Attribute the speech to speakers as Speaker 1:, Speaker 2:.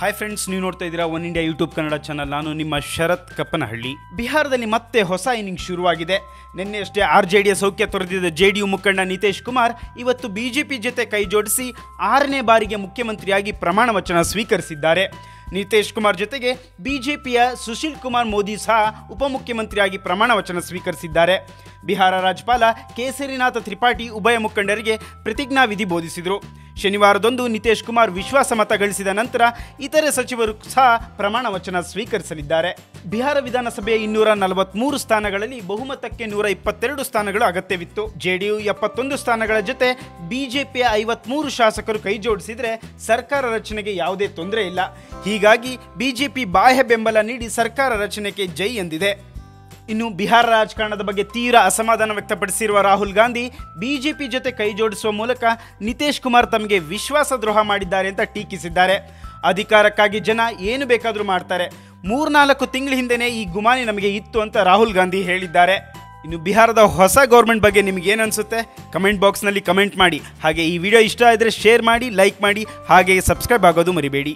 Speaker 1: Hi friends ನೀವು ನೋಡ್ತಾ ಇದ್ದೀರಾ one India YouTube Kannada channel ನಾನು ನಿಮ್ಮ ಶರತ್ ಕಪ್ಪನಹಳ್ಳಿ. ಬಿಹಾರದಲ್ಲಿ ಮತ್ತೆ ಹೊಸ ಇನ್ನಿಂಗ್ ಶುರುವಾಗಿದೆ. ನಿನ್ನೆಯಷ್ಟೇ ಆರ್ ಜೆ ಡಿಯ ಸೌಖ್ಯ ತೊರೆದಿದ್ದ ಜೆ ಡಿ ಯು ಮುಖಂಡ ನಿತೇಶ್ ಕುಮಾರ್ ಇವತ್ತು ಬಿಜೆಪಿ ಜೊತೆ ಕೈ ಜೋಡಿಸಿ ಆರನೇ ಬಾರಿಗೆ ಮುಖ್ಯಮಂತ್ರಿಯಾಗಿ ಪ್ರಮಾಣ ವಚನ ಸ್ವೀಕರಿಸಿದ್ದಾರೆ. ನಿತೇಶ್ ಕುಮಾರ್ ಜೊತೆಗೆ ಬಿಜೆಪಿಯ ಸುಶೀಲ್ ಕುಮಾರ್ ಮೋದಿ ಸಹ ಉಪಮುಖ್ಯಮಂತ್ರಿಯಾಗಿ ಪ್ರಮಾಣ ವಚನ ಸ್ವೀಕರಿಸಿದ್ದಾರೆ. ಬಿಹಾರ ರಾಜ್ಯಪಾಲ ಕೇಸರಿನಾಥ ತ್ರಿಪಾಠಿ ಉಭಯ ಮುಖಂಡರಿಗೆ ಪ್ರತಿಜ್ಞಾ ವಿಧಿ ಬೋಧಿಸಿದರು. ಶನಿವಾರದಂದು ನಿತೇಶ್ ಕುಮಾರ್ ವಿಶ್ವಾಸಮತ ಗಳಿಸಿದ ನಂತರ ಇತರೆ ಸಚಿವರು ಸಹ ಪ್ರಮಾಣ ವಚನ ಸ್ವೀಕರಿಸಲಿದ್ದಾರೆ. ಬಿಹಾರ ವಿಧಾನಸಭೆಯ ಇನ್ನೂರ ನಲವತ್ಮೂರು ಸ್ಥಾನಗಳಲ್ಲಿ ಬಹುಮತಕ್ಕೆ ನೂರ ಇಪ್ಪತ್ತೆರಡು ಸ್ಥಾನಗಳು ಅಗತ್ಯವಿತ್ತು. ಜೆಡಿಯು ಎಪ್ಪತ್ತೊಂದು ಸ್ಥಾನಗಳ ಜೊತೆ ಬಿಜೆಪಿಯ ಐವತ್ಮೂರು ಶಾಸಕರು ಕೈಜೋಡಿಸಿದರೆ ಸರ್ಕಾರ ರಚನೆಗೆ ಯಾವುದೇ ತೊಂದರೆ ಇಲ್ಲ. ಹೀಗಾಗಿ ಬಿಜೆಪಿ ಬಾಹ್ಯ ಬೆಂಬಲ ನೀಡಿ ಸರ್ಕಾರ ರಚನೆಗೆ ಜೈ ಎಂದಿದೆ. ಇನ್ನು ಬಿಹಾರ ರಾಜಕಾರಣದ ಬಗ್ಗೆ ತೀವ್ರ ಅಸಮಾಧಾನ ವ್ಯಕ್ತಪಡಿಸಿರುವ ರಾಹುಲ್ ಗಾಂಧಿ ಬಿಜೆಪಿ ಜೊತೆ ಕೈ ಜೋಡಿಸುವ ಮೂಲಕ ನಿತೇಶ್ ಕುಮಾರ್ ತಮಗೆ ವಿಶ್ವಾಸ ದ್ರೋಹ ಮಾಡಿದ್ದಾರೆ ಅಂತ ಟೀಕಿಸಿದ್ದಾರೆ. ಅಧಿಕಾರಕ್ಕಾಗಿ ಜನ ಏನು ಬೇಕಾದರೂ ಮಾಡ್ತಾರೆ. ಮೂರ್ನಾಲ್ಕು ತಿಂಗಳ ಹಿಂದೆನೇ ಈ ಗುಮಾನಿ ನಮಗೆ ಇತ್ತು ಅಂತ ರಾಹುಲ್ ಗಾಂಧಿ ಹೇಳಿದ್ದಾರೆ. ಇನ್ನು ಬಿಹಾರದ ಹೊಸ ಗೌರ್ಮೆಂಟ್ ಬಗ್ಗೆ ನಿಮ್ಗೆ ಏನು ಅನಿಸುತ್ತೆ? ಕಮೆಂಟ್ ಬಾಕ್ಸ್ನಲ್ಲಿ ಕಮೆಂಟ್ ಮಾಡಿ. ಹಾಗೆ ಈ ವಿಡಿಯೋ ಇಷ್ಟ ಆದರೆ ಶೇರ್ ಮಾಡಿ, ಲೈಕ್ ಮಾಡಿ ಹಾಗೆ ಸಬ್ಸ್ಕ್ರೈಬ್ ಆಗೋದು ಮರಿಬೇಡಿ.